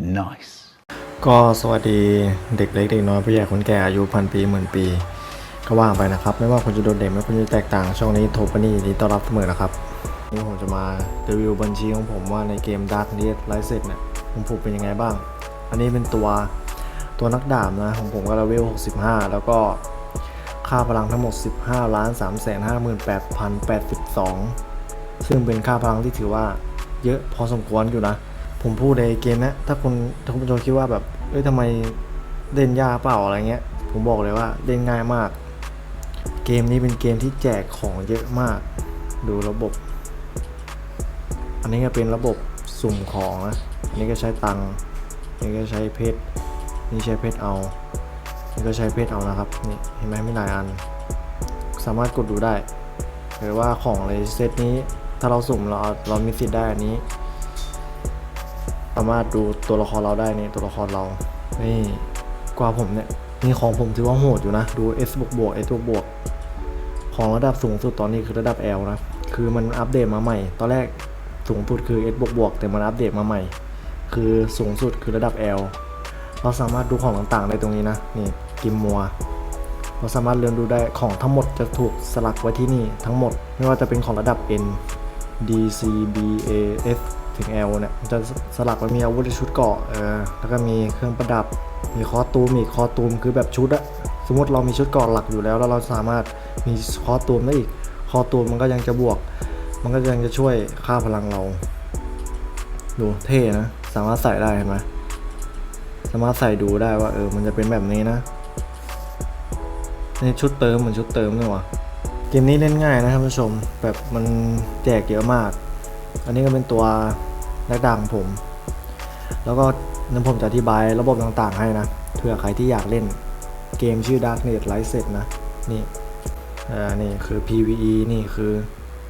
Nice. ก็สวัสดีเด็กเล็กเด็กน้อยผู้ใหญ่คนแก่อายุพันปีหมื่นปี ก็ว่างไปนะครับ ไม่ว่าคุณจะโดดเด่นไม่ว่าคุณจะแตกต่างช่องนี้โทปนี่ดีต้อนรับเสมอนะครับนี่ผมจะมารีวิวบัญชีของผมว่าในเกม Dark Knight Rises เนี่ยผมผูกเป็นยังไงบ้าง อันนี้เป็นตัวตัวนักดาบนะของผมก็เลเวล 65 แล้วก็ค่าพลังทั้งหมด 15ล้าน3 5 8 0 8 2 ซึ่งเป็นค่าพลังที่ถือว่าเยอะพอสมควรอยู่นะ ผมพูดในเกมนะถ้าคุณถ้าคุณผู้ชมคิดว่าแบบเอ้ยทำไมเล่นยากเปล่าอะไรเงี้ย ผมบอกเลยว่าเล่นง่ายมาก เกมนี้เป็นเกมที่แจกของเยอะมาก ดูระบบ อันนี้ก็เป็นระบบสุ่มของนะอันนี้ก็ใช้ตังค์อันนี้ก็ใช้เพชรนี่ใช้เพชรเอานี่ก็ใช้เพชรเอานะครับนี่เห็นไหมไม่หลายอัน สามารถกดดูได้หรือว่าของในเซตนี้ถ้าเราสุ่มเราเรามีสิทธิ์ได้อันนี้ สามารถดูตัวละครเราได้นี่ตัวละครเรา นี่กว่าผมเนี่ยนี่ของผมถือว่าโหดอยู่นะ ดู S บวกบวก S บวกบวกของระดับสูงสุดตอนนี้คือระดับ L นะ คือมันอัปเดตมาใหม่ ตอนแรกสูงสุดคือ S บวกบวกแต่มันอัปเดตมาใหม่ คือสูงสุดคือระดับ L เราสามารถดูของต่างๆได้ตรงนี้นะ นี่กิมมัว เราสามารถเรียนดูได้ของทั้งหมดจะถูกสลักไว้ที่นี่ทั้งหมด ไม่ว่าจะเป็นของระดับ N D C B A F ถึง L เนี่ยมันจะสลักไว้มีอาวุธชุดเกาะเออแล้วก็มีเครื่องประดับ มีคอตูมอีกคอตูมคือแบบชุดอะสมมติเรามีชุดเกาะหลักอยู่แล้ว แล้วเราสามารถมีคอตูมได้อีกคอตูมมันก็ยังจะบวก มันก็ยังจะช่วยค่าพลังเรา ดูเท่นะ สามารถใส่ได้เห็นไหมสามารถใส่ดูได้ว่าเออมันจะเป็นแบบนี้นะนี่ชุดเติมเหมือนชุดเติมเลยวะเกมนี้เล่นง่ายนะท่านผู้ชมแบบมันแจกเยอะมาก อันนี้ก็เป็นตัว แรกดังผม แล้วก็นั้นผมจะอธิบายระบบต่างๆให้นะเผื่อใครที่อยากเล่นเกมชื่อ Dark Knight Rises นะ นี่อ่านี่คือ PVE นี่คือ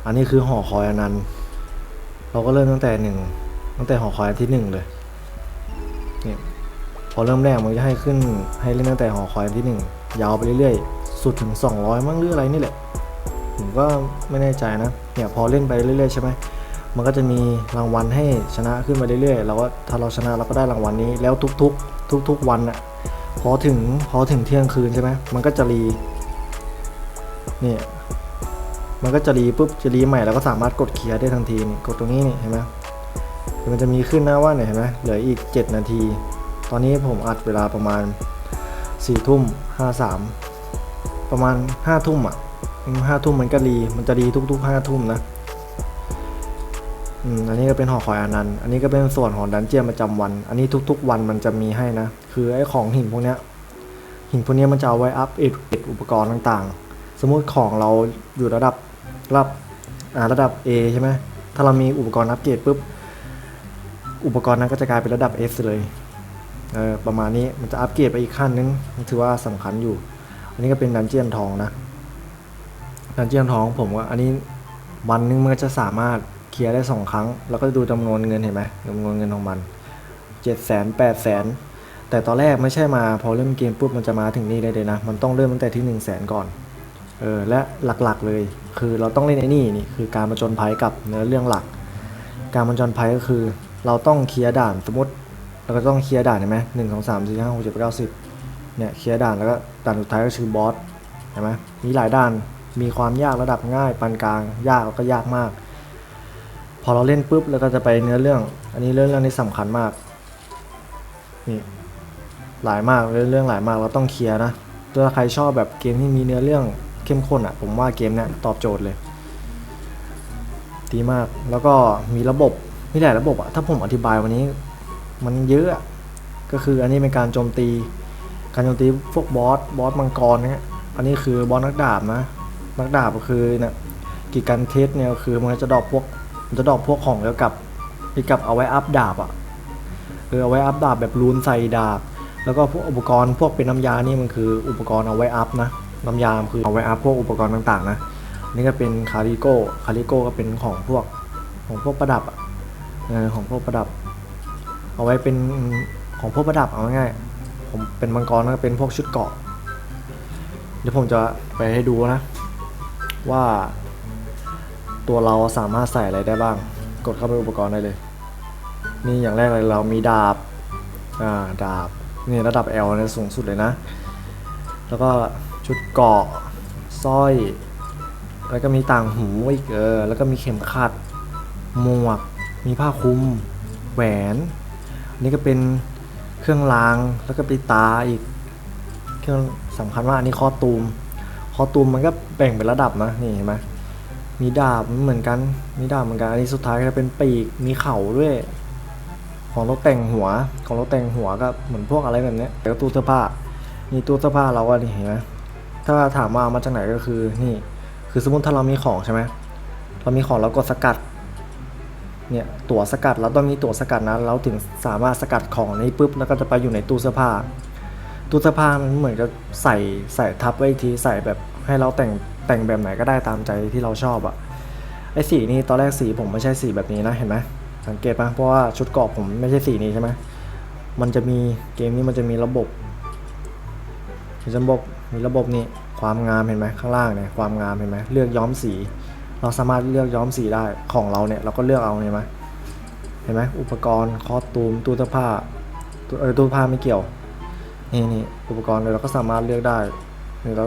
อันนี้คือหอคอยอนันต์เราก็เริ่มตั้งแต่หนึ่งตั้งแต่หอคอยอันที่หนึ่งเลยนี่พอเริ่มแรกมันจะให้ขึ้นให้เล่นตั้งแต่หอคอยอันที่หนึ่งยาวไปเรื่อยๆ สุดถึง 200 มั้งหรืออะไรนี่แหละ ผมก็ไม่แน่ใจนะ เนี่ยพอเล่นไปเรื่อยๆใช่ไหม มันก็จะมีรางวัลให้ชนะขึ้นมาเรื่อยๆเราก็ถ้าเราชนะเราก็ได้รางวัลนี้ แล้วทุกๆ ทุก ๆ วันอะพอถึงพอถึงเที่ยงคืนใช่ไหมมันก็จะรีนี่มันก็จะรีปุ๊บจะรีใหม่เราก็สามารถกดเคลียร์ได้ทันทีนี่กดตรงนี้นี่เห็นไหมมันจะมีขึ้นหน้าว่าเนี่ยเห็นไหมเหลืออีก 7 นาที ตอนนี้ผมอัดเวลาประมาณ4ทุ่ม53ประมาณ5ทุ่มอะห้าทุ่มมันก็รีมันจะรีทุกๆห้าทุ่มนะ อืมอันนี้ก็เป็นหอคอยอนันต์ อันนี้ก็เป็นส่วนของดันเจียนประจำวัน อันนี้ทุกๆ วันมันจะมีให้นะ คือไอ้ของหินพวกเนี้ย หินพวกเนี้ยมันจะเอาไว้อัพเอดอุปกรณ์ต่างๆ สมมุติของเราอยู่ระดับระดับอ่าระดับ A ใช่ไหมถ้าเรามีอุปกรณ์อัปเกรดปุ๊บ อุปกรณ์นั้นก็จะกลายเป็นระดับ S เลยเออประมาณนี้มันจะอัปเกรดไปอีกขั้นนึงนถือว่าสำคัญอยู่ อันนี้ก็เป็นดันเจียนทองนะดันเจียนทองผมว่าอันนี้วันหนึงมันก็จะสามารถ ลียร์ได้สองครั้งแล้วก็ดูจำนวนเงินเห็นไหมจำนวนเงินของมันเจ็ดแสนแปดแสนแต่ตอนแรกไม่ใช่มาพอเริ่มเกมปุ๊บมันจะมาถึงนี่ได้เลยนะ มันต้องเริ่มตั้งแต่ที่หนึ่งแสนก่อนเออและหลักๆเลย คือเราต้องเล่นไอ้นี่นี่คือการมาจนภัยกับเนื้อเรื่องหลัก การมาจนภัยก็คือ เราต้องเคลียร์ด่านสมมติเราก็ต้องเคลียร์ด่านเห็นไหมหนึ่งสองสามสี่ห้าหกเจ็ดแปดเก้าสิบเนี่ยเคลียร์ด่านแล้วก็ด่านสุดท้ายก็คือบอสเห็นไหมมีหลายด้านมีความยากระดับง่ายปานกลางยากแล้วก็ยากมาก พอเราเล่นปุ๊บแล้วก็จะไปเนื้อเรื่อง อันนี้เรื่องเรื่องนี้สำคัญมากนี่หลายมากเรื่องเรื่องหลายมากเราต้องเคลียร์นะถ้าใครชอบแบบเกมที่มีเนื้อเรื่องเข้มข้นอะ ผมว่าเกมเนี้ยตอบโจทย์เลยดีมากแล้วก็มีระบบมีหลายระบบอะถ้าผมอธิบายวันนี้ มันเยอะก็คืออันนี้เป็นการโจมตี การโจมตีพวกบอสบอสมังกรเนี่ยอันนี้คือบอสนักดาบนะนักดาบก็คือเนี่ยกิจการเทสเนี่ยคือมันจะดรอปพวก มันจะดรอปพวกของเกี่ยวกับเกี่ยวกับเอาไว้อัพดาบอะเออเอาไว้อัพดาบแบบรูนใส่ดาบ แล้วก็พวกอุปกรณ์พวกเป็นน้ำยานี่มันคืออุปกรณ์เอาไว้อัพนะน้ำยาคือเอาไว้อัพพวกอุปกรณ์ต่างๆนะนี่ก็เป็นคาริโก้คาริโก้ก็เป็นของพวกของพวกประดับอะของพวกประดับ เอาไว้เป็นของพวกประดับเอาง่ายๆผมเป็นมังกรก็เป็นพวกชุดเกาะเดี๋ยวผมจะไปให้ดูนะ ว่า ตัวเราสามารถใส่อะไรได้บ้าง กดเข้าไปอุปกรณ์ได้เลย นี่อย่างแรกเลยเรามีดาบ อ่า ดาบ นี่ระดับ L นี่สูงสุดเลยนะ แล้วก็ชุดเกราะสร้อย แล้วก็มีต่างหูอีกเออ แล้วก็มีเข็มขัด หมวก มีผ้าคลุม แหวนอันนี่ก็เป็นเครื่องราง แล้วก็ปีตาอีก เครื่องสำคัญว่าอันนี้คอตูมคอตูมมันก็แบ่งเป็นระดับนะ นี่เห็นไหม มีดาบเหมือนกัน มีดาบเหมือนกัน อันนี้สุดท้ายก็จะเป็นปีก มีเข่าด้วย ของรถแต่งหัว ของรถแต่งหัวก็เหมือนพวกอะไรแบบนี้แล้วตู้เสื้อผ้า นี่ตู้เสื้อผ้าเราก็นี่เห็นไหมถ้าถามว่ามาจากไหนก็คือนี่ คือสมมติถ้าเรามีของใช่ไหมเรามีของเรากดสกัด เนี่ยตั๋วสกัดเราต้องมีตั๋วสกัดนะ เราถึงสามารถสกัดของนี้ปุ๊บแล้วก็จะไปอยู่ในตู้เสื้อผ้าตู้เสื้อผ้ามันเหมือนกับใส่ใส่ทับไว้ทีใส่แบบให้เราแต่ง แต่งแบบไหนก็ได้ตามใจที่เราชอบอะไอ้สีนี้ตอนแรกสีผมไม่ใช่สีแบบนี้นะเห็นไหมสังเกตปะเพราะว่าชุดเกราะผมไม่ใช่สีนี้ใช่ไหมมันจะมีเกมนี้มันจะมีระบบมีระบบมีระบบนี้ความงามเห็นไหมข้างล่างเนี่ยความงามเห็นไหมเลือกย้อมสี เราสามารถเลือกย้อมสีได้ของเราเนี่ยเราก็เลือกเอาเห็นไหมเห็นไหมอุปกรณ์คอสตูมตู้เสื้อผ้าตู้เออตู้ผ้าไม่เกี่ยวนี่นี่อุปกรณ์เลยเราก็สามารถเลือกได้นี่เรา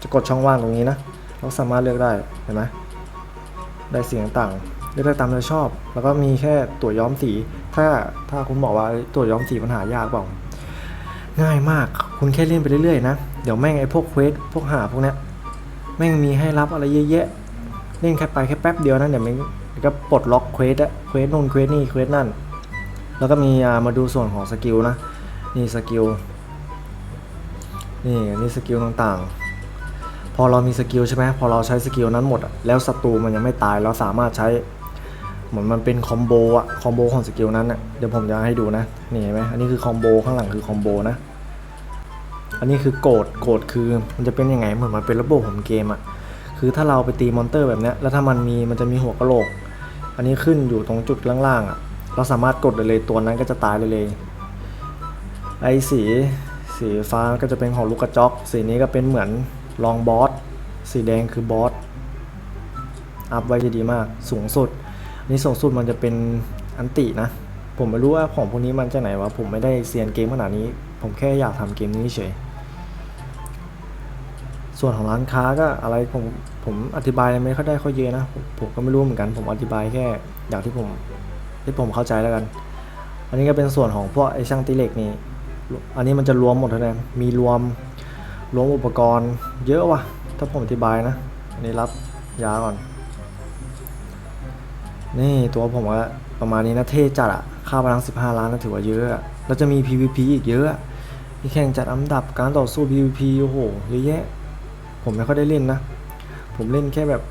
จะกดช่องว่างตรงนี้นะ เราสามารถเลือกได้ เห็นไหมได้เสียงต่างๆเลือกได้ตามใจชอบ แล้วก็มีแค่ตัวย้อมสี ถ้าถ้าคุณบอกว่าตัวย้อมสีปัญหายากเปล่าง่ายมาก คุณแค่เล่นไปเรื่อยๆนะ เดี๋ยวแม่งไอ้พวกเควสพวกหาพวกเนี้ยแม่งมีให้รับอะไรเยอะแยะ เล่นแค่ไปแค่แป๊บเดียวนะเดี๋ยวมันก็ปลดล็อกเควสอะเควสนู่นเควสนี่เควสนั่น แล้วก็มีมาดูส่วนของสกิลนะ นี่สกิล นี่นี่สกิลต่างๆ พอเรามีสกิลใช่ไหมพอเราใช้สกิลนั้นหมดแล้วศัตรูมันยังไม่ตายเราสามารถใช้เหมือนมันเป็นคอมโบอะคอมโบของสกิลนั้นอะเดี๋ยวผมจะให้ดูนะนี่เห็นไหมอันนี้คือคอมโบข้างหลังคือคอมโบนะอันนี้คือโกดโกดคือมันจะเป็นยังไงเหมือนมันเป็นระบบของเกมอะคือถ้าเราไปตีมอนเตอร์แบบนี้แล้วถ้ามันมีมันจะมีหัวกะโหลก อันนี้ขึ้นอยู่ตรงจุดล่างๆอะเราสามารถกดได้เลยตัวนั้นก็จะตายเลยเลยไอ้สีสีฟ้าก็จะเป็นของลูกกระจอกสีนี้ก็เป็นเหมือน รองบอสสีแดงคือบอสอัพไว้จะดีมาก สูงสุดอันนี้สูงสุดมันจะเป็นอันตินะ ผมไม่รู้ว่าของพวกนี้มันจะไหนวะ ผมไม่ได้เซียนเกมขนาดนี้ ผมแค่อยากทำเกมนี้เฉย ส่วนของร้านค้าก็อะไรผมผมอธิบายไม่ค่อยได้ค่อยเยอะนะ ผมก็ไม่รู้เหมือนกัน ผมอธิบายแค่อย่างที่ผมที่ผมเข้าใจแล้วกัน อันนี้ก็เป็นส่วนของพวกไอ้ช่างตีเหล็กนี่ อันนี้มันจะรวมหมดเลยมีรวม รวมอุปกรณ์เยอะว่ะ ถ้าผมอธิบายนะ อันนี้รับยาก่อน นี่ตัวผมว่าประมาณนี้นะเท่จัดอะค่าพลัง 15 ล้านนะถือว่าเยอะอะแล้วจะมี PVP อีกเยอะมีแข่งจัดอันดับการต่อสู้ PVP โอ้โหเยอะแยะ ผมไม่ค่อยได้เล่นนะ ผมเล่นแค่แบบ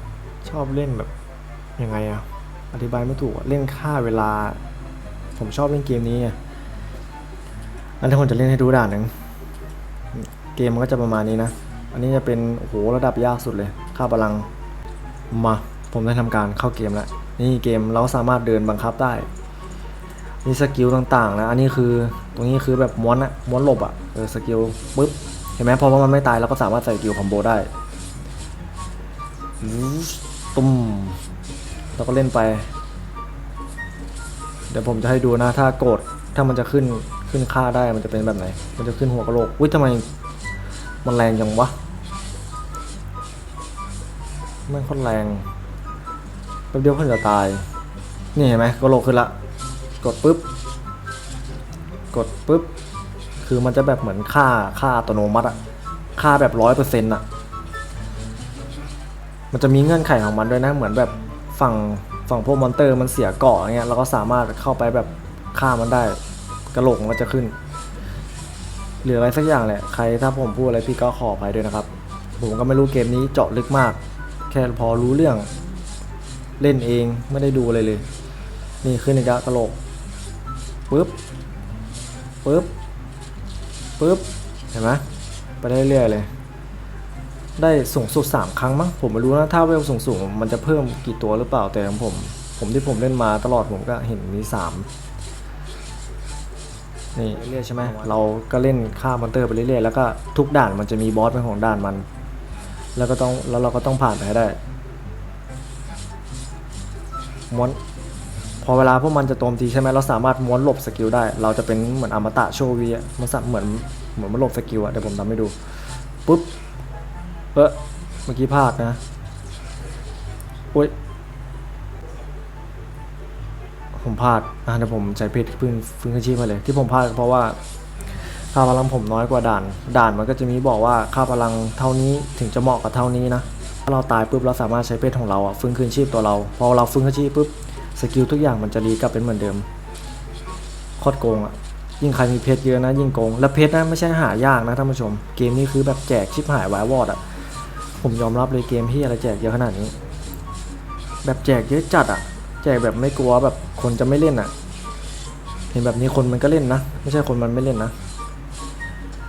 ชอบเล่นแบบยังไงอะอธิบายไม่ถูกเล่นค่าเวลา ผมชอบเล่นเกมนี้ไงอันที่ผมจะเล่นให้ดูด่านหนึ่ง เกมมันก็จะประมาณนี้นะ อันนี้จะเป็นโอ้โหระดับยากสุดเลยค่าพลังมา ผมได้ทำการเข้าเกมแล้ว นี่เกมเราสามารถเดินบังคับได้นี่สกิลต่างๆ นะ อันนี้คือตรงนี้คือแบบม้วนอะม้วนหลบอะเออสกิลปุ๊บเห็นไหมพอมันไม่ตายเราก็สามารถใส่สกิลคอมโบได้ตุ้มเราก็เล่นไป เดี๋ยวผมจะให้ดูนะถ้าโกรธถ้ามันจะขึ้นขึ้นค่าได้มันจะเป็นแบบไหน มันจะขึ้นหัวกระโหลกอุ้ยทำไม มันแรงจังวะมันค่อนแรงแป๊บเดียวเพิ่งจะตาย นี่เห็นไหมกะโหลกขึ้นละ กดปุ๊บ กดปุ๊บ คือมันจะแบบเหมือนค่าค่าอัตโนมัติอะค่าแบบร้อยเปอร์เซ็นต์อะมันจะมีเงื่อนไขของมันด้วยนะ เหมือนแบบฝั่งฝั่งพวกมอนเตอร์มันเสียเกาะเงี้ยเราก็สามารถเข้าไปแบบฆ่ามันได้ กระโหลกมันจะขึ้น หรืออะไรสักอย่างแหละ ใครถ้าผมพูดอะไรพี่ก็ขอไปด้วยนะครับ ผมก็ไม่รู้เกมนี้เจาะลึกมาก แค่พอรู้เรื่องเล่นเองไม่ได้ดูอะไรเลย นี่ขึ้นอีกแล้วกะโลกปุ๊บปุ๊บปุ๊บเห็นไหมไปได้เรื่อยๆเลย ได้สูงสุด 3 ครั้งมั้งผมไม่รู้นะถ้าเวลสูงสูงๆมันจะเพิ่มกี่ตัวหรือเปล่าแต่ของผม ผมที่ผมเล่นมาตลอดผมก็เห็นมีสาม นี่เรื่อยๆใช่ไหมเราก็เล่นฆ่ามอนเตอร์ไปเรื่อยๆแล้วก็ทุกด่านมันจะมีบอสเป็นของด่านมัน แล้วก็ต้องแล้วเราก็ต้องผ่านไปให้ได้ม้วนพอเวลาพวกมันจะโจมตีใช่ไหมเราสามารถม้วนหลบสกิลได้ เราจะเป็นเหมือนอมตะโชวีอะมันสะเหมือนเหมือนมันหลบสกิลอะเดี๋ยวผมทำให้ดูปุ๊บเออเมื่อกี้พลาดนะอุ้ย ผมพลาดอะเดี๋ยวผมใช้เพชรพึ่งพึ่งขึ้นชีพมาเลย ที่ผมพลาดเพราะว่าค่าพลังผมน้อยกว่าด่าน ด่านมันก็จะมีบอกว่าค่าพลังเท่านี้ถึงจะเหมาะกับเท่านี้นะถ้าเราตายปุ๊บเราสามารถใช้เพชรของเราอะฟื้นคืนชีพตัวเราพอเราฟื้นคืนชีพปุ๊บสกิลทุกอย่างมันจะรีกลับเป็นเหมือนเดิมโคตรโกงอะยิ่งใครมีเพชรเยอะนะยิ่งโกงและเพชรนะไม่ใช่หายากนะท่านผู้ชม เกมนี้คือแบบแจกชิบหายวายวอดอะผมยอมรับเลยเกมที่อะไรแจกเยอะขนาดนี้ แบบแจกเยอะจัดอะ แจกแบบไม่กลัวแบบคนจะไม่เล่นอะเห็นแบบนี้คนมันก็เล่นนะ ไม่ใช่คนมันไม่เล่นนะ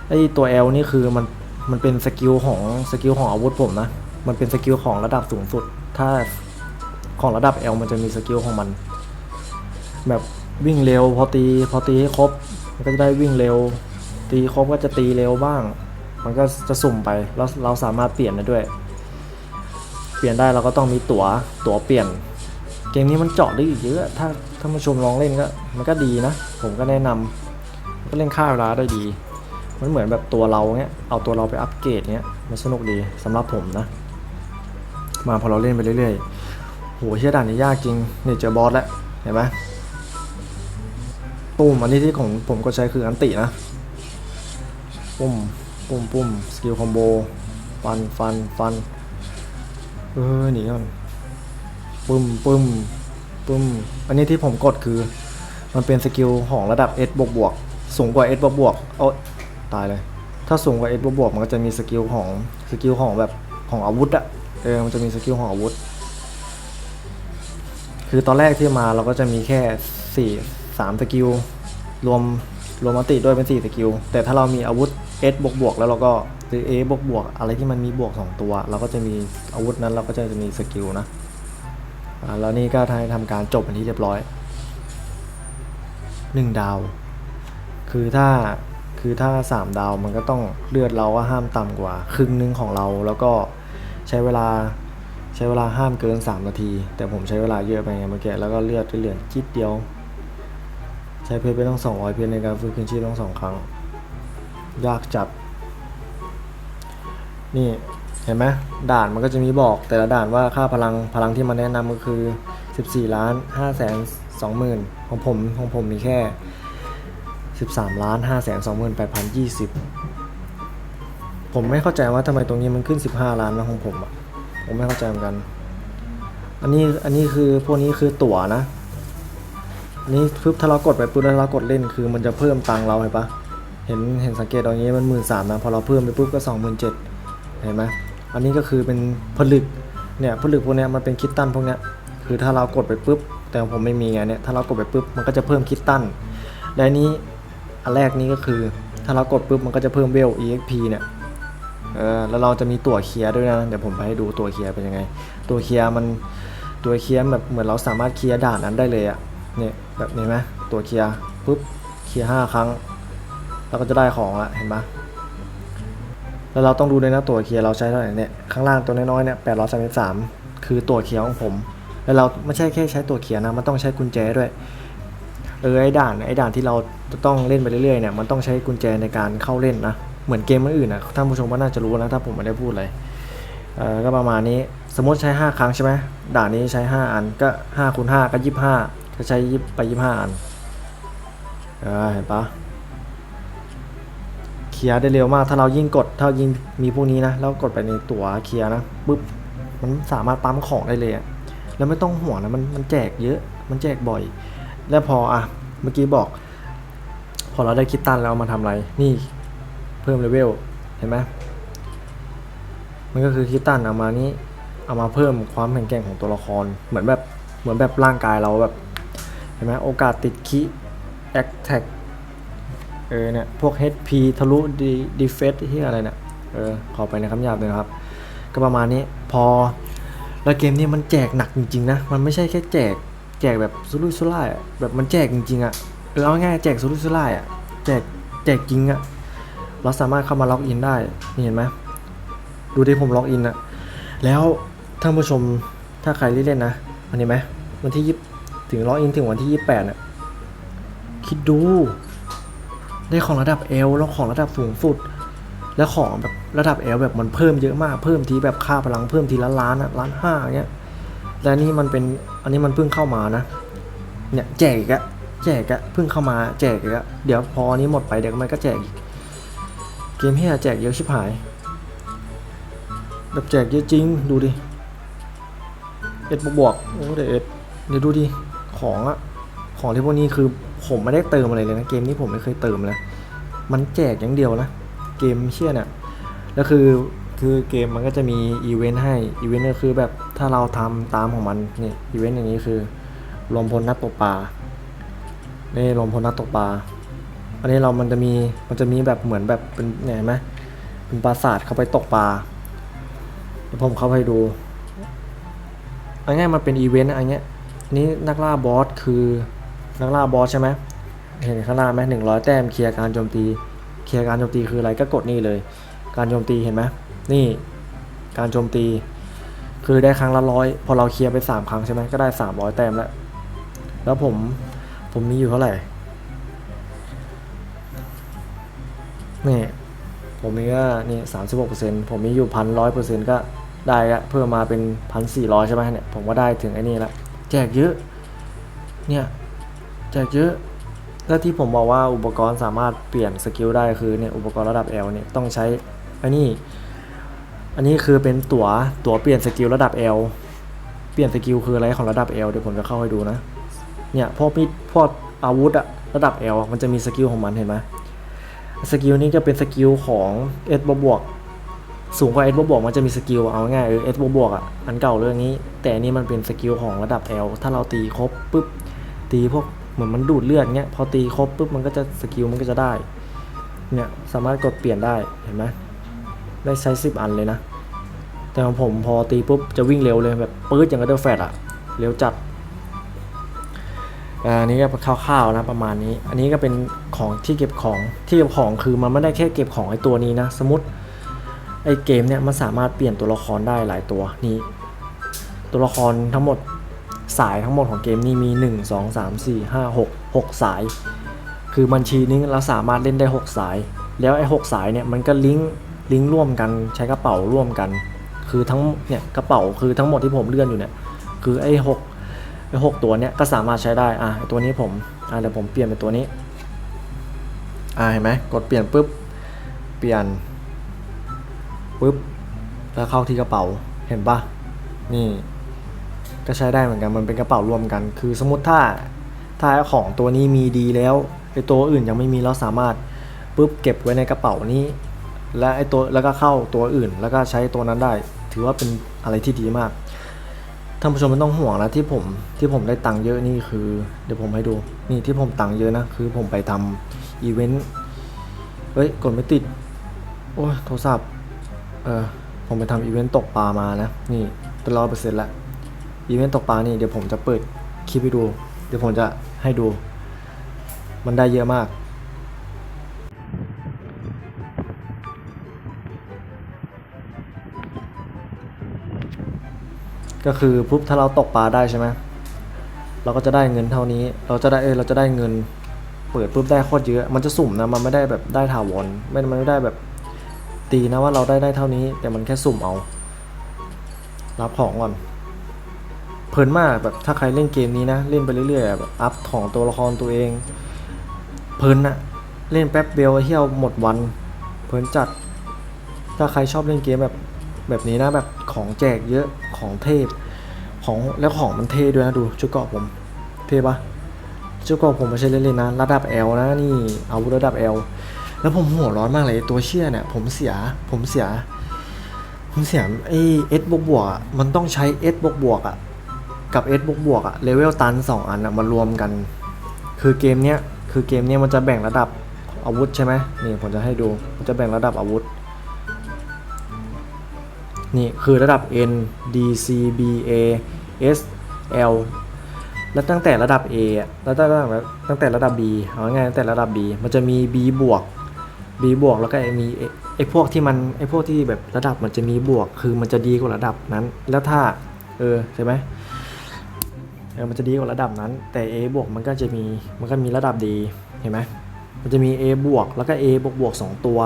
ไอตัว L นี่คือมันมันเป็นสกิลของสกิลของอาวุธผมนะ มันเป็นสกิลของระดับสูงสุด ถ้าของระดับ L มันจะมีสกิลของมัน แบบวิ่งเร็วพอตีพอตีให้ครบมันก็จะได้วิ่งเร็ว ตีครบก็จะตีเร็วบ้าง มันก็จะสุ่มไปแล้วเราสามารถเปลี่ยนได้ด้วย เปลี่ยนได้เราก็ต้องมีตั๋วตั๋วเปลี่ยน เกมนี้มันเจาะได้อีกเยอะ ถ้าถ้ามาชมลองเล่นก็มันก็ดีนะ ผมก็แนะนำก็เล่นค่าเวลาได้ดี มันเหมือนแบบตัวเราเนี้ย เอาตัวเราไปอัปเกรดเนี้ย มันสนุกดีสำหรับผมนะ มาพอเราเล่นไปเรื่อยๆโหเชื่อด่านนี้ยากจริง นี่เจอบอสแล้ว เห็นไหมปุ่มอันนี้ที่ของผมก็ใช้คืออันตินะ ปุ่ม ปุ่มปุ่มสกิลคอมโบ ฟัน ฟัน ฟัน เออหนีก่อน ปึ้มปึ้มปึ้มอันนี้ที่ผมกดคือมันเป็นสกิลของระดับ S บวกบวกสูงกว่า S บวกบวกโอ้ตายเลย ถ้าสูงกว่า S บวกบวกมันก็จะมีสกิลของสกิลของแบบของอาวุธอะเออมันจะมีสกิลของอาวุธ คือตอนแรกที่มาเราก็จะมีแค่สี่สามสกิล รวมรวมมัติด้วยเป็นสี่สกิล แต่ถ้าเรามีอาวุธ S บวกบวกแล้วเราก็หรือ A บวกบวกอะไรที่มันมีบวกสองตัว เราก็จะมีอาวุธนั้นเราก็จะมีสกิลนะ แล้วนี่ก็ทำทำการจบเป็นที่เรียบร้อยหนึ่งดาว คือถ้าคือถ้าสามดาวมันก็ต้องเลือดเราก็ห้ามต่ำกว่า ครึ่งหนึ่งของเราแล้วก็ใช้เวลาใช้เวลาห้ามเกิน 3 นาที แต่ผมใช้เวลาเยอะไปไงเมื่อกี้แล้วก็เลือดเหลือจิตเดียว ใช้เพชรไปต้อง200เพชรในการฟื้นคืนชีพต้องสองครั้ง ยากจัด นี่ เห็นไหมด่านมันก็จะมีบอกแต่ละด่านว่าค่าพลังพลังที่มันแนะนำก็คือ 14 ล้าน5แสน2หมื่นของผมของผมมีแค่ 13 ล้าน5แสน2หมื่น8พัน20 ผมไม่เข้าใจว่าทำไมตรงนี้มันขึ้น 15 ล้านนะของผมอะผมไม่เข้าใจเหมือนกัน อันนี้อันนี้คือพวกนี้คือตั๋วนะอันนี้ปุ๊บถ้าเรากดไปปุ๊บแล้วเรากดเล่นคือมันจะเพิ่มตังเราเห็นปะเห็นเห็นสังเกตตรงนี้มันหมื่นสามนะพอเราเพิ่มไปปุ๊บก็สองหมื่นเจ็ดเห็นไหม อันนี้ก็คือเป็นผลึกเนี่ยผลึกพวกนี้มันเป็นคิตตันพวกนี้คือถ้าเรากดไปปุ๊บ แต่ผมไม่มีไงเนี่ยถ้าเรากดไปปุ๊บมันก็จะเพิ่มคิตตันและนี้อันแรกนี้ก็คือ ถ้าเรากดปุ๊บมันก็จะเพิ่มเวล exp เนี่ยเออแล้วเราจะมีตัวเคลียร์ด้วยนะเดี๋ยวผมไปให้ดูตัวเคลียร์เป็นยังไง ตัวเคลียร์มันตัวเคลียร์แบบเหมือนเราสามารถเคลียร์ด่านนั้นได้เลยอะเนี่ยแบบนี้ไหมตัวเคลียร์ปุ๊บเคลียร์ห้าครั้งเราก็จะได้ของละเห็นปะ แล้วเราต้องดูด้วยนะตัวเคียร์เราใช้เท่าไหร่เนี่ยข้างล่างตัวน้อยๆเนี่ยแปดร้อยสามสิบสามคือตัวเคียร์ของผม แล้วเราไม่ใช่แค่ใช้ตัวเคียร์นะมันต้องใช้กุญแจด้วยเออไอ้ด่านไอ้ด่านที่เราจะต้องเล่นไปเรื่อยๆเนี่ยมันต้องใช้กุญแจในการเข้าเล่นนะเหมือนเกมอื่นนะท่านผู้ชมก็น่าจะรู้นะถ้าผมไม่ได้พูดเลยเออก็ประมาณนี้สมมติใช้ 5 ครั้งใช่ไหมด่านนี้ใช้ 5 อันก็5คูณ5ก็25ก็ใช้ยิบไป25อันเออเห็นปะ เคลียร์ได้เร็วมาก ถ้าเรายิ่งกด ถ้ายิ่งมีพวกนี้นะ แล้วกดไปในตัวเคลียร์นะปุ๊บ มันสามารถปั๊มของได้เลยอะแล้วไม่ต้องห่วงนะ มันมันแจกเยอะ มันแจกบ่อย แล้วพออะ เมื่อกี้บอก พอเราได้คิดตันแล้วมาทำอะไร นี่ เพิ่มเลเวล เห็นไหมมันก็คือคิดตันเอามานี้ เอามาเพิ่มความแข็งแกร่งของตัวละคร เหมือนแบบ เหมือนแบบร่างกายเราแบบ เห็นไหมโอกาสติดคิแอคแท็ก เออเนี่ยพวก HP ทะลุดีดีเฟสที่อะไรเนี่ยเออขอไปในคำหยาบเลยครับ ก็ประมาณนี้พอแล้วเกมนี้มันแจกหนักจริงๆนะมันไม่ใช่แค่แจกแจกแบบสุรุ่ยสุร่ายแบบมันแจกจริงๆอะเออเอาง่ายแจกสุรุ่ยสุร่ายอะแจกแจกจริงอะเราสามารถเข้ามาล็อกอินได้นี่เห็นไหมดูที่ผมล็อกอินอะแล้วท่านผู้ชมถ้าใครเล่นนะอันนี้ไหมวันที่ยี่ถึงล็อกอินถึงวันที่28น่ะคิดดู ได้ของระดับ L แล้วของระดับสูงสุด แล้วของแบบระดับ L แบบมันเพิ่มเยอะมากเพิ่มทีแบบค่าพลังเพิ่มทีละล้านอะล้านห้าเงี้ยและนี่มันเป็นอันนี้มันเพิ่งเข้ามานะ เนี่ยแจกอีกอะแจกอะเพิ่งเข้ามาแจกอีกอะเดี๋ยวพออันนี้หมดไปเดี๋ยวมันก็แจกอีกเกมเฮียแจกเยอะชิบหาย แบบแจกเยอะจริงดูดิเอ็ดบวกโอ้เดี๋ยวเอ็ดเดี๋ยวดูดิของอะของที่พวกนี้คือ ผมไม่ได้เติมอะไรเลยนะ เกมนี้ผมไม่เคยเติมเลยมันแจกอย่างเดียวนะ เกมเชี่ยเนี่ยแล้วคือคือเกมมันก็จะมีอีเวนต์ให้อีเวนต์ก็คือแบบถ้าเราทำตามของมันนี่อีเวนต์อย่างนี้คือรวมพลนักตกปลานี่รวมพลนักตกปลาอันนี้เรามันจะมีมันจะมีแบบเหมือนแบบเป็นเนี่ยเห็นไหมเป็นปราสาทเข้าไปตกปลาเดี๋ยวผมเข้าไปดูอันนี้มันเป็นอีเวนต์อันนี้นี่นักล่าบอสคือ นักล่าบอสใช่ไหมเห็นข้างหน้าไหมหนึ่งร้อยแต้มเคลียร์การโจมตี เคลียร์การโจมตีคืออะไรก็กดนี่เลย การโจมตีเห็นไหมนี่การโจมตี คือได้ครั้งละร้อยพอเราเคลียร์ไปสามครั้งใช่ไหมก็ได้สามร้อยแต้มแล้วแล้วผมผมมีอยู่เท่าไหร่นี่ผมมีก็นี่สามสิบหกเปอร์เซ็นต์ผมมีอยู่พันร้อยเปอร์เซ็นต์ก็ได้ละเพิ่มมาเป็นพันสี่ร้อยใช่ไหมเนี่ยผมก็ได้ถึงไอ้นี่ละแจกเยอะเนี่ย แจกเยอะแล้วที่ผมบอกว่าอุปกรณ์สามารถเปลี่ยนสกิลได้คือเนี่ยอุปกรณ์ระดับ L เนี่ยต้องใช้อันนี้ อันนี้คือเป็นตั๋วตั๋วเปลี่ยนสกิลระดับ L เปลี่ยนสกิลคืออะไรของระดับ L เดี๋ยวผมจะเข้าให้ดูนะ เนี่ยพวกมีดพวกอาวุธอะระดับ L มันจะมีสกิลของมันเห็นไหมสกิลนี้จะเป็นสกิลของเอสบวกสูงกว่าเอสบวกมันจะมีสกิลเอาง่ายเออเอสบวกอะอันเก่าเรื่องนี้ แต่อันนี้มันเป็นสกิลของระดับ L ถ้าเราตีครบปุ๊บตีพวก เหมือนมันดูดเลือดเงี้ยพอตีครบปุ๊บมันก็จะสกิลมันก็จะได้เนี่ยสามารถกดเปลี่ยนได้เห็นไหมได้ใช้สิบอันเลยนะ แต่ของผมพอตีปุ๊บจะวิ่งเร็วเลยแบบปื๊ดอย่างกับเดอร์แฟดอะเร็วจัดอันนี้ก็คร่าวๆนะประมาณนี้ อันนี้ก็เป็นของที่เก็บของที่เก็บของคือมันไม่ได้แค่เก็บของไอตัวนี้นะ สมมติไอเกมเนี่ยมันสามารถเปลี่ยนตัวละครได้หลายตัวนี่ตัวละครทั้งหมด สายทั้งหมดของเกมนี้มี 1 2 3 4 5 6 6 สาย คือบัญชีนึงเราสามารถเล่นได้ 6 สาย แล้วไอ้6สายเนี่ยมันก็ลิงก์ลิงก์ร่วมกันใช้กระเป๋าร่วมกัน คือทั้งเนี่ยกระเป๋าคือทั้งหมดที่ผมเลื่อนอยู่เนี่ยคือไอ้หกไอ้หกตัวเนี้ยก็สามารถใช้ได้อะตัวนี้ผมอะเดี๋ยวผมเปลี่ยนเป็นตัวนี้อะเห็นไหมกดเปลี่ยนปุ๊บเปลี่ยนปุ๊บแล้วเข้าที่กระเป๋าเห็นปะนี่ ก็ใช้ได้เหมือนกันมันเป็นกระเป๋ารวมกัน คือสมมติถ้าถ้าของตัวนี้มีดีแล้วไอ้ตัวอื่นยังไม่มีเราสามารถปุ๊บเก็บไว้ในกระเป๋านี้ และไอ้ตัวแล้วก็เข้าตัวอื่น แล้วก็ใช้ตัวนั้นได้ ถือว่าเป็นอะไรที่ดีมากท่านผู้ชมไม่ต้องห่วงนะที่ผมที่ผมได้ตังค์เยอะนี่คือ เดี๋ยวผมให้ดูนี่ที่ผมตังค์เยอะนะคือผมไปทำอีเวนต์เฮ้ยกดไม่ติดโอ้ยโทรศัพท์เออผมไปทำอีเวนต์ตกปลามานะนี่เป็นร้อยเปอร์เซ็นต์ละ อีเวนต์ตกปลานี่เดี๋ยวผมจะเปิดคลิปให้ดู เดี๋ยวผมจะให้ดู มันได้เยอะมาก ก็คือปุ๊บถ้าเราตกปลาได้ใช่ไหมเราก็จะได้เงินเท่านี้ เราจะได้เออเราจะได้เงิน เปิดปุ๊บได้โคตรเยอะ มันจะสุ่มนะมันไม่ได้แบบได้ถาวรไม่มันไม่ได้แบบตีนะว่าเราได้ได้เท่านี้ แต่มันแค่สุ่มเอา รับของก่อน ลินมากแบบถ้าใครเล่นเกมนี้นะ เล่นไปเรื่อยๆแบบอัพของตัวละครตัวเอง เพลินอะเล่นแป๊บเดียวเที่ยวหมดวัน เพลินจัด ถ้าใครชอบเล่นเกมแบบแบบนี้นะแบบของแจกเยอะของเทพของแล้วของมันเท่ด้วยนะดูชุดเกราะผมเท่ปะชุดเกราะผมไม่ใช่เล่นๆนะระดับ L นะนี่อาวุธระดับ L แล้วผมหัวร้อนมากเลยตัวเชี่ยเนี่ยผมเสียผมเสียผมเสียไอเอสบวกบวกมันต้องใช้เอสบวกบวกอะ กับเอสบวกบวกอะเลเวลตันสองอันอะมารวมกัน คือเกมเนี้ยคือเกมเนี้ยมันจะแบ่งระดับอาวุธใช่ไหมนี่ผมจะให้ดูมันจะแบ่งระดับอาวุธ นี่คือระดับ N D C B A S L แล้วตั้งแต่ระดับ A อะแล้วตั้งแต่ตั้งแต่ระดับ B เอาง่ายตั้งแต่ระดับ B มันจะมี B บวก B บวกแล้วก็มีไอ้ไอ้พวกที่มันไอ้พวกที่แบบระดับมันจะมีบวก คือมันจะดีกว่าระดับนั้น แล้วถ้าเออใช่ไหม เออมันจะดีกว่าระดับนั้น แต่ A บวกมันก็จะมีมันก็มีระดับดีเห็นไหมมันจะมี A บวกแล้วก็ A บวกบวกสองตัว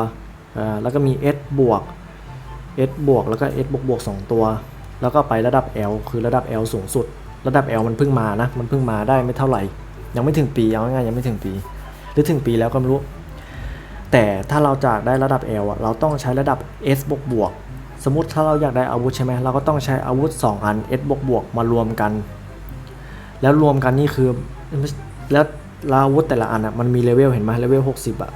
อ่าแล้วก็มี S บวก S บวกแล้วก็ S บวกบวกสองตัว แล้วก็ไประดับ L คือระดับ L สูงสุด ระดับ L มันเพิ่งมานะมันเพิ่งมาได้ไม่เท่าไหร่ ยังไม่ถึงปีเอาง่ายๆยังไม่ถึงปี หรือถึงปีแล้วก็ไม่รู้ แต่ถ้าเราจากได้ระดับ L อะเราต้องใช้ระดับ S บวกบวกสมมติถ้าเราอยากได้อาวุธใช่ไหมเราก็ต้องใช้อาวุธ 2 อัน S บวกบวกมารวมกัน แล้วรวมกันนี่คือ แล้วแล้วอาวุธแต่ละอันอะมันมีเลเวลเห็นไหมเลเวล60อะ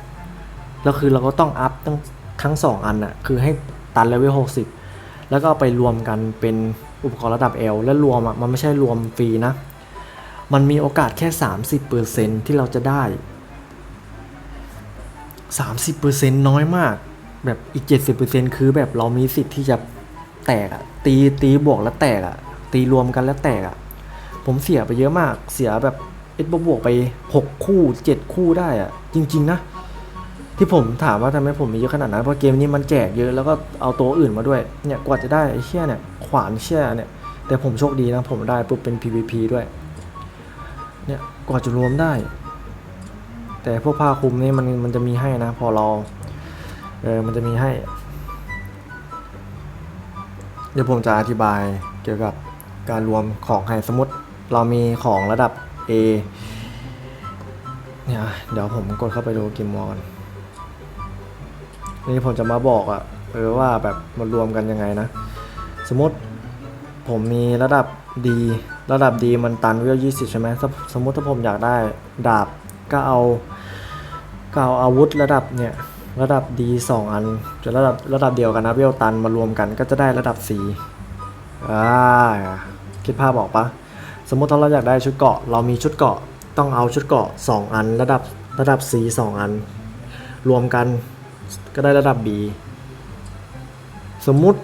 แล้วคือเราก็ต้องอัพทั้งทั้ง2อันอะคือให้ตันเลเวล60แล้วก็ไปรวมกันเป็นอุปกรณ์ระดับ L และรวมอะมันไม่ใช่รวมฟรีนะ มันมีโอกาสแค่ 30%ที่เราจะได้ 30%น้อยมาก แบบอีก 70%คือแบบเรามีสิทธิ์ที่จะแตกอะตีตีบวกแล้วแตกอะตีรวมกันแล้วแตกอะ ผมเสียไปเยอะมาก เสียแบบเอ็ดบวกไป 6 คู่ 7 คู่ได้อะจริง ๆ นะ ที่ผมถามว่าทำไมผมมีเยอะขนาดนั้น เพราะเกมนี้มันแจกเยอะแล้วก็เอาตัวอื่นมาด้วย เนี่ยกว่าจะได้ไอ้เชี่ยเนี่ยขวานเชี่ยเนี่ย แต่ผมโชคดีนะ ผมได้ปุ๊บเป็น PVP ด้วย เนี่ยกว่าจะรวมได้ แต่พวกผ้าคลุมนี่มันมันจะมีให้นะ พอเราเออมันจะมีให้ เดี๋ยวผมจะอธิบายเกี่ยวกับการรวมของให้สมมติ เรามีของระดับ A เนี่ยเดี๋ยวผมกดเข้าไปดูกิมมอกันนี่ผมจะมาบอกอะเออว่าแบบมันรวมกันยังไงนะ สมมติผมมีระดับดีระดับดีมันตันเวล20ใช่ไหมสมมติถ้าผมอยากได้ดาบก็เอาก็เอาอาวุธระดับเนี่ยระดับดีสองอันจะระดับระดับเดียวกันนะเวลตันมารวมกันก็จะได้ระดับ C อ่าคิดภาพออกปะ สมมติถ้าเราอยากได้ชุดเกาะ เรามีชุดเกาะต้องเอาชุดเกาะ 2 อัน ระดับระดับ C 2 อัน รวมกันก็ได้ระดับ B สมมุติ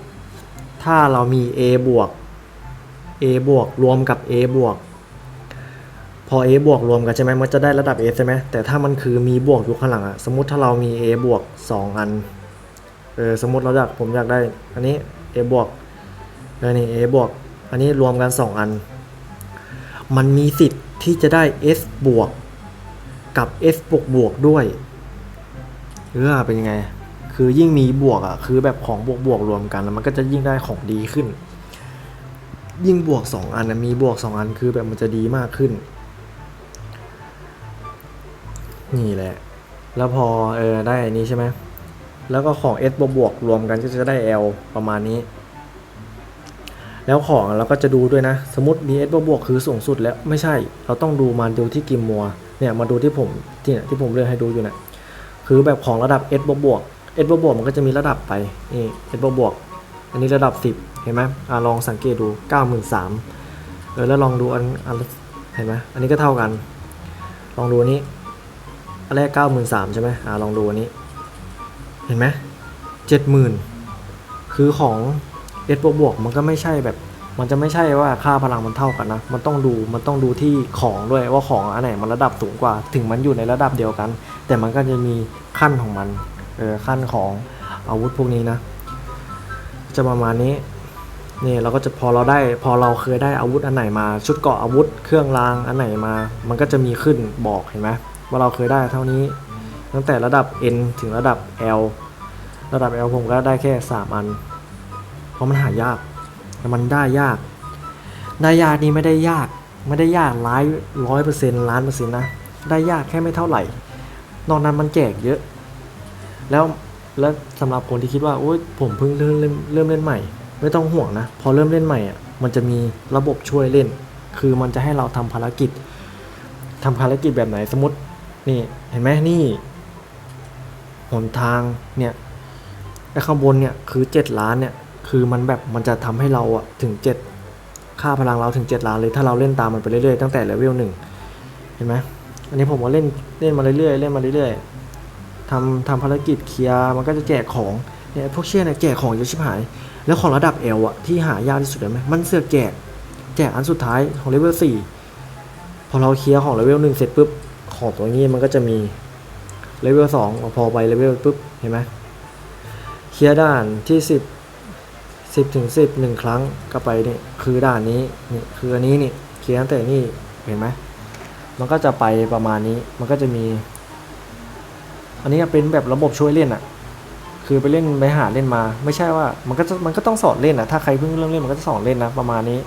ถ้าเรามี A บวก A บวกรวมกับ A บวกพอ A บวกรวมกันใช่ไหมมันจะได้ระดับ S ใช่ไหมแต่ถ้ามันคือมีบวกอยู่ข้างหลังอะสมมติถ้าเรามี A บวก 2 อันเออสมมติเราอยากผมอยากได้ อันนี้ A บวกเออนี่ A บวกอันนี้รวมกัน 2 อัน มันมีสิทธิ์ที่จะได้ S บวกกับ S บวกบวกด้วยเออเป็นยังไง คือยิ่งมีบวกอะ คือแบบของบวกบวกรวมกันแล้วมันก็จะยิ่งได้ของดีขึ้น ยิ่งบวก 2 อันนะมีบวก 2 อันคือแบบมันจะดีมากขึ้น นี่แหละ แล้วพอเออได้อันนี้ใช่ไหมแล้วก็ของ S บวกบวกรวมกันก็จะได้ L ประมาณนี้ แล้วของเราก็จะดูด้วยนะ สมมติมี S บวกบวกคือสูงสุดแล้วไม่ใช่ เราต้องดูมาดูที่กิมมัวเนี่ยมาดูที่ผมที่เนี่ยที่ผมเลือกให้ดูอยู่เนี่ยคือแบบของระดับ S บวกบวก S บวกบวกมันก็จะมีระดับไปนี่ S บวกบวกอันนี้ระดับ 10 เห็นไหมอะลองสังเกตดู 93เออแล้วลองดูอันอันเห็นไหมอันนี้ก็เท่ากัน ลองดูอันนี้อันแรก 93ใช่ไหมอ่าลองดูอันนี้ เห็นไหม70,000 คือของ S บวกบวกมันก็ไม่ใช่แบบ มันจะไม่ใช่ว่าค่าพลังมันเท่ากันนะ มันต้องดูมันต้องดูที่ของด้วยว่าของอันไหนมันระดับสูงกว่า ถึงมันอยู่ในระดับเดียวกัน แต่มันก็จะมีขั้นของมันเออขั้นของอาวุธพวกนี้นะ จะประมาณนี้นี่เราก็จะพอเราได้พอเราเคยได้อาวุธอันไหนมา ชุดเกราะอาวุธ เครื่องรางอันไหนมา มันก็จะมีขึ้นบอกเห็นไหมว่าเราเคยได้เท่านี้ ตั้งแต่ระดับ N ถึงระดับ L ระดับ L ผมก็ได้แค่ 3 อัน ราะมันหายากแต่มันได้ยาก ได้ยากนี่ไม่ได้ยาก ไม่ได้ยากร้อยร้อยเปอร์เซ็นต์ล้านเปอร์เซ็นต์นะได้ยากแค่ไม่เท่าไหร่ นอกนั้นมันแจกเยอะ แล้วแล้วสำหรับคนที่คิดว่าโอ๊ยผมเพิ่งเริ่มเริ่มเริ่มเล่นใหม่ ไม่ต้องห่วงนะ พอเริ่มเล่นใหม่อะมันจะมีระบบช่วยเล่น คือมันจะให้เราทำภารกิจทำภารกิจแบบไหนสมมตินี่เห็นไหมนี่หนทางเนี่ยไอ้ข้างบนเนี่ยคือเจ็ดล้านเนี่ย คือมันแบบมันจะทำให้เราอะถึงเจ็ดค่าพลังเราถึงเจ็ดล้านเลยถ้าเราเล่นตามมันไปเรื่อยๆตั้งแต่เลเวลหนึ่งเห็นไหมอันนี้ผมก็เล่นเล่นมาเรื่อยๆเล่นมาเรื่อยๆทำทำภารกิจเคลียร์มันก็จะแจกของเนี่ยพวกเชี่ยเนี่ยแจกของเยอะชิบหาย แล้วของระดับเอลอะที่หายากที่สุดเลยไหมมันเสือกแจกแจกอันสุดท้ายของเลเวลสี่พอเราเคลียร์ของเลเวลหนึ่งเสร็จปุ๊บของตัวนี้มันก็จะมีเลเวลสองพอไปเลเวลปุ๊บเห็นไหมเคลียร์ด่านที่สิบ สิบถึงสิบหนึ่งครั้งก็ไปนี่คือด่านนี้นี่คืออันนี้นี่เคลียร์ตั้งแต่นี่เห็นไหมมันก็จะไปประมาณนี้มันก็จะมี อันนี้เป็นแบบระบบช่วยเล่นอะคือไปเล่นไปหาเล่นมา ไม่ใช่ว่ามันก็จะมันก็ต้องสอนเล่นอะถ้าใครเพิ่งเริ่มเล่นมันก็จะสอนเล่นนะประมาณนี้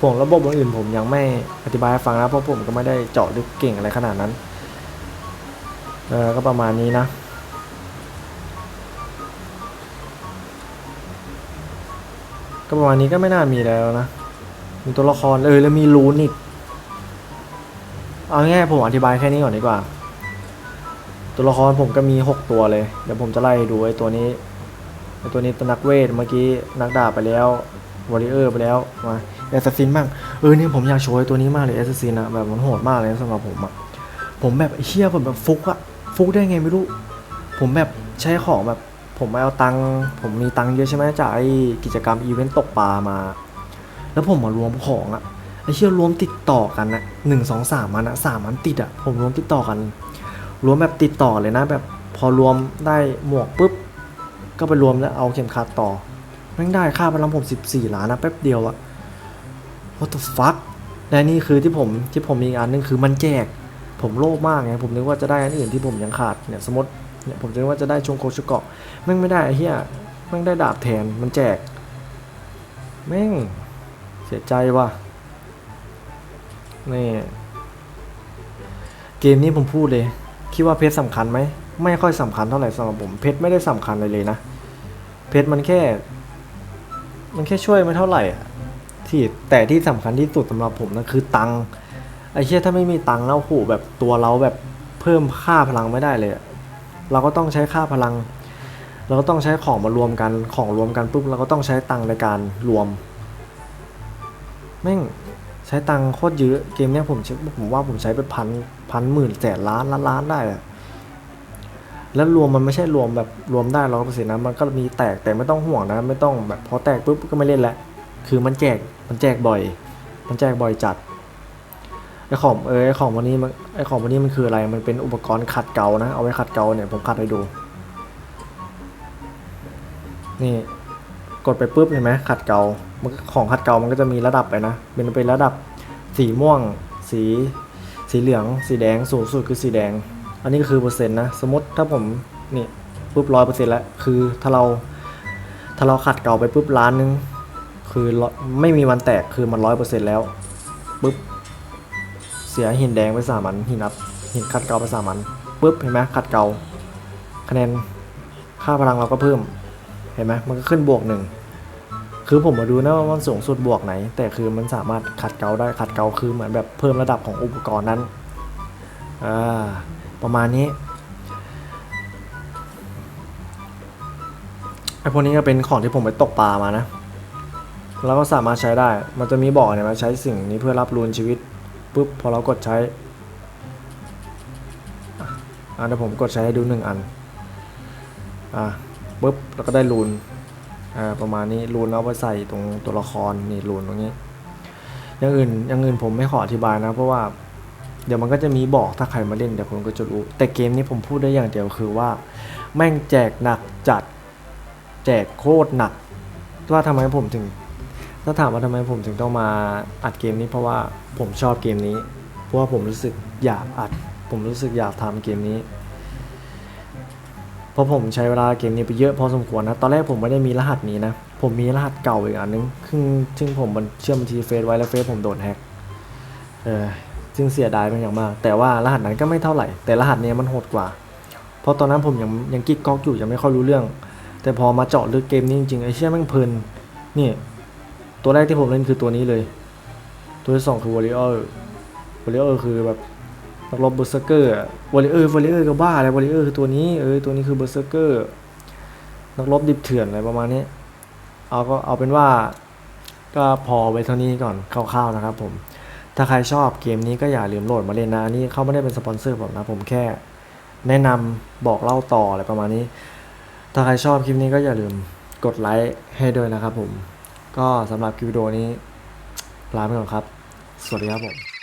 ผมระบบอื่นผมยังไม่อธิบายให้ฟังนะเพราะผมก็ไม่ได้เจาะลึกเก่งอะไรขนาดนั้นเออก็ประมาณนี้นะ ประมาณนี้ก็ไม่น่ามีแล้วนะ มีตัวละครเออแล้วมีรูนอีก เอาง่ายๆผมอธิบายแค่นี้ก่อนดีกว่า ตัวละครผมก็มี 6 ตัวเลย เดี๋ยวผมจะไล่ดูไอ้ตัวนี้ไอ้ตัวนี้ตัวนักเวทเมื่อกี้นักดาบไปแล้ววอริเออร์ไปแล้วมาแอสซัสซินบ้างเออเนี่ยผมอยากโชว์ไอ้ตัวนี้มากเลยแอสซัสซินอะแบบมันโหดมากเลยสำหรับผมอะผมแบบเฮี้ยผมแบบฟุกอะฟุกได้ไงไม่รู้ ผมแบบใช้ของแบบ ผมเอาตังค์ผมมีตังค์เยอะใช่ไหมจากไอ้กิจกรรมอีเวนต์ตกปลามา แล้วผมมารวมของอะไอ้เชี่ยรวมติดต่อกันนะหนึ่งสองสามมันอะสามมันติดอะผมรวมติดต่อกัน รวมแบบติดต่อเลยนะ แบบพอรวมได้หมวกปุ๊บ ก็ไปรวมแล้วเอาเข็มขัดต่อแม่งได้ค่าพลังผม14ล้านนะแป๊บเดียวอะ what the fuck และนี่คือที่ผมที่ผมมีอีกอันนึงคือมันแจก ผมโลภมากไงผมนึกว่าจะได้อันอื่นที่ผมยังขาดเนี่ยสมมติ เนี่ยผมจะว่าจะได้ชงโคชุเกาะแม่งไม่ได้ไอ้เหี้ยแม่งได้ดาบแทนมันแจก แม่งเสียใจว่ะนี่เกมนี้ผมพูดเลย คิดว่าเพชรสำคัญไหม ไม่ค่อยสำคัญเท่าไหร่สำหรับผม เพชรไม่ได้สำคัญเลยเลยนะ เพชรมันแค่ มันแค่ช่วยไม่เท่าไหร่อะที่แต่ที่สำคัญที่สุดสำหรับผมนะคือตังไอ้เชี่ยถ้าไม่มีตังแล้วโหแบบตัวเราแบบเพิ่มค่าพลังไม่ได้เลย เราก็ต้องใช้ค่าพลัง เราก็ต้องใช้ของมารวมกันของรวมกันปุ๊บเราก็ต้องใช้ตังในการรวมแม่งใช้ตังโคตรเยอะเกมเนี้ยผมผมว่าผมใช้ไปพันพันหมื่นแสนล้านล้านล้านได้อะแล้วรวมมันไม่ใช่รวมแบบรวมได้ร้อยเปอร์เซ็นต์นะมันก็มีแตกแต่ไม่ต้องห่วงนะ ไม่ต้องแบบพอแตกปุ๊บก็ไม่เล่นแล้วคือมันแจกมันแจกบ่อย มันแจกบ่อยจัด ของเออไอของวันนี้มันไอของวันนี้มันคืออะไร มันเป็นอุปกรณ์ขัดเกานะ เอาไว้ขัดเกาเนี่ยผมขัดให้ดู นี่กดไปปุ๊บเห็นไหมขัดเกามันของขัดเกามันก็จะมีระดับไปนะเป็นเป็นระดับสีม่วง สี สีเหลือง สีแดงสูงสุดคือสีแดง อันนี้ก็คือเปอร์เซ็นต์นะ สมมติถ้าผมนี่ปุ๊บร้อยเปอร์เซ็นต์แล้วคือถ้าเราถ้าเราขัดเกาไปปุ๊บล้านนึงคือไม่มีวันแตกคือมันร้อยเปอร์เซ็นต์แล้วปุ๊บ เสียหินแดงไปสามอันหินนับหินขัดเกลาไปสามอันปุ๊บเห็นไหมขัดเกลาคะแนนค่าพลังเราก็เพิ่มเห็นไหมมันก็ขึ้นบวกหนึ่งคือผมมาดูนะว่ามันสูงสุดบวกไหน แต่คือมันสามารถขัดเกลาได้ขัดเกลาคือเหมือนแบบเพิ่มระดับของอุปกรณ์นั้นอ่าประมาณนี้ไอพวกนี้ก็เป็นของที่ผมไปตกปลามานะ แล้วก็สามารถใช้ได้ มันจะมีบอกเนี่ยมาใช้สิ่งนี้เพื่อรับรูนชีวิต ปุ๊บพอเรากดใช้อะอะเดี๋ยวผมกดใช้ให้ดูหนึ่งอันอะปุ๊บแล้วก็ได้รูนอ่าประมาณนี้รูนเอาไปใส่ตรงตัวละครนี่รูนตรงนี้อย่างอื่นอย่างอื่นผมไม่ขออธิบายนะ เพราะว่าเดี๋ยวมันก็จะมีบอกถ้าใครมาเล่นเดี๋ยวผมก็จะรู้ แต่เกมนี้ผมพูดได้อย่างเดียวคือว่า แม่งแจกหนักจัด แจกโคตรหนักว่าทำไมผมถึง ถ้าถามว่าทำไมผมถึงต้องมาอัดเกมนี้เพราะว่าผมชอบเกมนี้ เพราะว่าผมรู้สึกอยากอัด ผมรู้สึกอยากทำเกมนี้ เพราะผมใช้เวลาเกมนี้ไปเยอะพอสมควรนะ ตอนแรกผมไม่ได้มีรหัสนี้นะ ผมมีรหัสเก่าอีกอันนึงซึ่งซึ่งผมมันเชื่อมบัญชีเฟซไว้แล้วเฟซผมโดนแฮก เออซึ่งเสียดายเป็นอย่างมาก แต่ว่ารหัสนั้นก็ไม่เท่าไหร่ แต่รหัสนี้มันโหดกว่า เพราะตอนนั้นผมยังยังกิ๊กก๊อกอยู่ยังไม่ค่อยรู้เรื่อง แต่พอมาเจาะลึกเกมนี้จริงๆไอ้เชี่ยแม่งเพลินนี่ ตัวแรกที่ผมเล่นคือตัวนี้เลย ตัวที่สองคือวอริเออร์วอริเออร์คือแบบนักรบเบอร์เซอร์เกอร์วอริเออร์วอริเออร์ก็บ้าอะไรวอริเออร์คือตัวนี้เออตัวนี้คือเบอร์เซอร์เกอร์นักรบดิบเถื่อนอะไรประมาณนี้ เอาก็เอาเป็นว่าก็พอไว้เท่านี้ก่อนคร่าวๆนะครับผม ถ้าใครชอบเกมนี้ก็อย่าลืมโหลดมาเล่นนะอันนี้เขาไม่ได้เป็นสปอนเซอร์ผมนะผมแค่ แนะนำบอกเล่าต่ออะไรประมาณนี้ ถ้าใครชอบคลิปนี้ก็อย่าลืมกดไลค์ให้ด้วยนะครับผม ก็สำหรับคลิปวิดีโอนี้ลาไปก่อนครับ สวัสดีครับผม